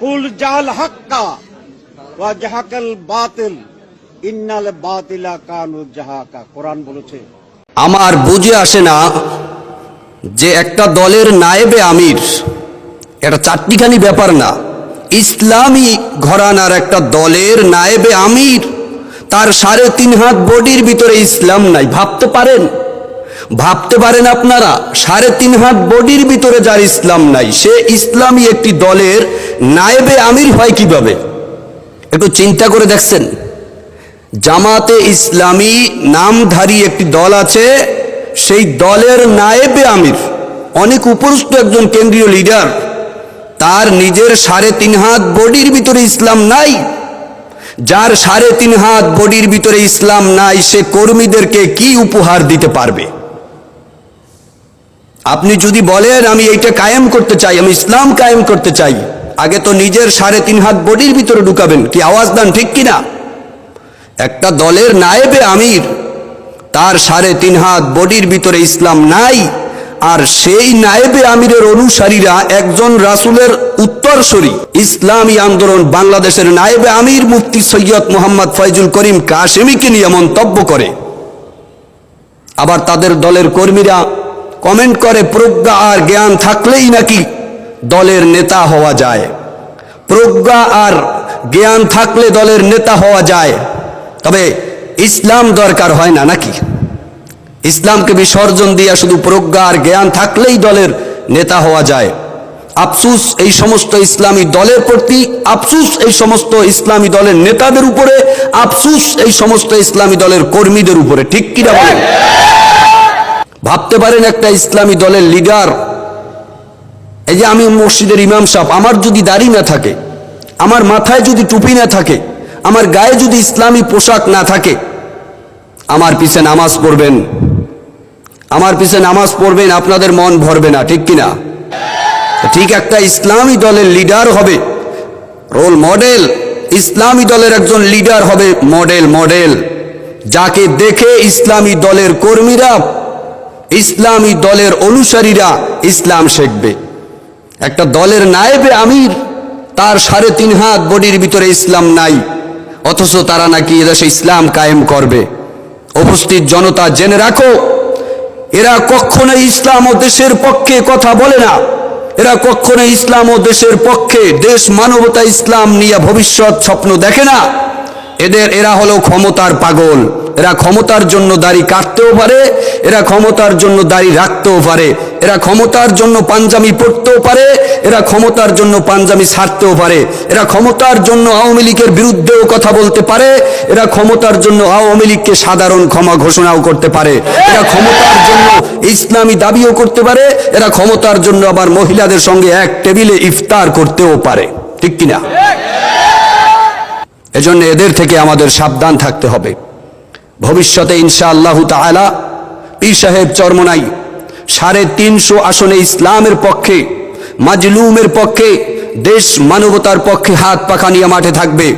কুল জাল হাক্কা ওয়া জাহাকাল বাতিল ইন্নাল বাতিলা কানু জাহাকা কোরআন বলেছে। আমার বুঝে আসে না যে একটা দলের নায়েবে আমির, এটা চারটিখানি ব্যাপার না। ইসলামী ঘরানার একটা দলের নায়েবে আমির, তার সাড়ে তিন হাত বডির ভিতরে ইসলাম নাই, ভাবতে পারেন? ভাবতে পারেন আপনারা, সাড়ে তিন হাত বডির ভিতরে যার ইসলাম নাই, সে ইসলামী একটি দলের নায়েবে আমির হয় কীভাবে? একটু চিন্তা করে দেখছেন? জামাতে ইসলামী নামধারী একটি দল আছে, সেই দলের নায়েবে আমির। অনেক উপরস্থ একজন কেন্দ্রীয় লিডার, তার নিজের সাড়ে তিন হাত বডির ভিতরে ইসলাম নাই। যার সাড়ে তিন হাত বডির ভিতরে ইসলাম নাই, সে কর্মীদেরকে কি উপহার দিতে পারবে? আপনি যদি বলেন, আমি এইটা কায়েম করতে চাই, আমি ইসলাম কায়েম করতে চাই, আগে তো নিজের সাড়ে তিন হাত বডির ভিতরে ঢুকাবেন। কি আওয়াজ দেন, ঠিক কিনা একটা দলের নায়েবে আমির, তার সাড়ে তিন হাত বডির ভিতরে ইসলাম নাই, আর সেই নায়েবে আমিরের অনুসারীরা একজন রাসুলের উত্তরসূরি। ইসলামী আন্দোলন বাংলাদেশের নায়েবে আমির মুফতি সৈয়দ মোহাম্মদ ফয়জুল করিম কাশেমিকে নিয়ে মন্তব্য করে। আবার তাদের দলের কর্মীরা কমেন্ট করে, প্রজ্ঞা আর জ্ঞান থাকলেই নাকি দলের নেতা হওয়া যায়। প্রজ্ঞা আর জ্ঞান থাকলে দলের নেতা হওয়া যায়। তবে ইসলাম দরকার হয় না নাকি? ইসলামকে বিসর্জন দিয়া শুধু প্রজ্ঞা আর জ্ঞান থাকলেই দলের নেতা হওয়া যায়। আফসুস এই সমস্ত ইসলামী দলের প্রতি, আফসুস এই সমস্ত ইসলামী দলের নেতাদের উপরে, আফসুস এই সমস্ত ইসলামী দলের কর্মীদের উপরে। ঠিক কিনা বলেন? ভাবতে পারেন একটা ইসলামী দলের লিডার। এই যে আমি মসজিদের ইমাম সাহেব, আমার যদি দাড়ি না থাকে, আমার মাথায় যদি টুপি না থাকে, আমার গায়ে যদি ইসলামী পোশাক না থাকে, আমার পিছে নামাজ পড়বেন। আমার পিছে নামাজ পড়বেন, আপনাদের মন ভরবে না, ঠিক কিনা? ঠিক একটা ইসলামী দলের লিডার হবে, রোল মডেল। ইসলামী দলের একজন লিডার হবে মডেল মডেল। যাকে দেখে ইসলামী দলের কর্মীরা ইসলামী দলের অনুসারীরা ইসলাম শিখবে। একটা দলের নায়েবে আমির, তার সাড়ে তিন হাত বডির ভিতরে ইসলাম নাই, অথচ তারা নাকি এদেশে ইসলাম কায়েম করবে। উপস্থিত জনতা জেনে রাখো, এরা কখনো ইসলাম ও দেশের পক্ষে কথা বলে না। এরা কখনো ইসলাম ও দেশের পক্ষে দেশ মানবতা ইসলাম নিয়ে ভবিষ্যৎ স্বপ্ন দেখে না। এদের, এরা হলো ক্ষমতার পাগল। এরা ক্ষমতার জন্য দাড়ি কাটতেও পারে, এরা ক্ষমতার জন্য দাড়ি রাখতেও পারে। এরা ক্ষমতার জন্য পাঞ্জামি পড়তেও পারে, এরা ক্ষমতার জন্য পাঞ্জামি ছাড়তেও পারে। এরা ক্ষমতার জন্য আওয়ামী লীগের বিরুদ্ধেও কথা বলতে পারে, এরা ক্ষমতার জন্য আওয়ামী লীগকে সাধারণ ক্ষমা ঘোষণাও করতে পারে। এরা ক্ষমতার জন্য ইসলামী দাবিও করতে পারে, এরা ক্ষমতার জন্য আবার মহিলাদের সঙ্গে এক টেবিলে ইফতার করতেও পারে। ঠিক কিনা? এজন্য এদের থেকে আমাদের সাবধান থাকতে হবে। ভবিষ্যতে ইনশা আল্লাহ তালা পীর সাহেব চরমনাই সাড়ে তিনশো আসনে ইসলামের পক্ষে, মাজলুমের পক্ষে, দেশ মানবতার পক্ষে হাত পাখা নিয়ে মাঠে থাকবে।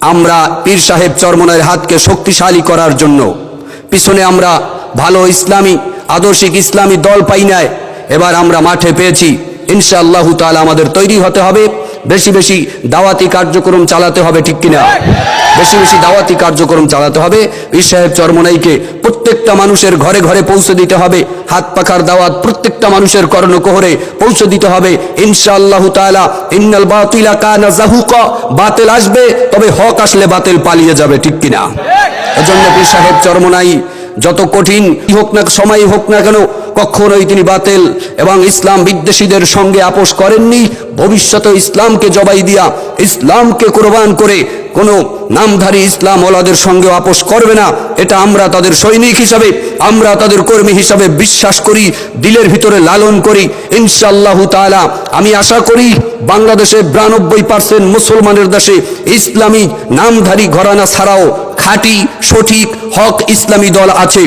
আমরা পীর সাহেব চরমনাইয়ের হাতকে শক্তিশালী করার জন্য পিছনে আমরা ভালো ইসলামী, আদর্শিক ইসলামী দল পাই নাই, এবার আমরা মাঠে পেয়েছি। ইনশাআল্লাহ তাআলা আমাদের তৈরি হতে হবে। বেশি বেশি দাওয়াতি কার্যক্রম চালাতে হবে, ঠিক কিনা? বেশি বেশি দাওয়াতি কার্যক্রম চালাতে হবে। পীর সাহেব চরমনাইকে প্রত্যেকটা মানুষের ঘরে ঘরে পৌঁছে দিতে হবে। হাত পাখার দাওয়াত প্রত্যেকটা মানুষের কর্ণকোহরে পৌঁছে দিতে হবে। ইনশাআল্লাহ তাআলা ইন্নাল বাতিলা কানা জাহুকা, বাতিল আসবে, তবে হক আসলে বাতিল পালিয়ে যাবে, ঠিক কিনা? এজন্য পীর সাহেব চরমনাই যত কঠিন হোক না সময় হোক না কেন কখনোই তিনি বাতিল এবং ইসলাম বিদ্বেষীদের সঙ্গে আপোষ করেননি। ভবিষ্যতে ইসলামকে জবাই দিয়া ইসলামকে কোরবান করে কোনো নামধারী ইসলাম ওলাদের সঙ্গে আপোষ করবে না। এটা আমরা তাদের সৈনিক হিসাবে, আমরা তাদের কর্মী হিসাবে বিশ্বাস করি, দিলের ভিতরে লালন করি। ইনশাআল্লাহ তাআলা, আমি আশা করি বাংলাদেশে বিরানব্বই পার্সেন্ট মুসলমানের দেশে ইসলামী নামধারী ঘরানা ছাড়াও খাঁটি, সঠিক, হক ইসলামী দল আছে।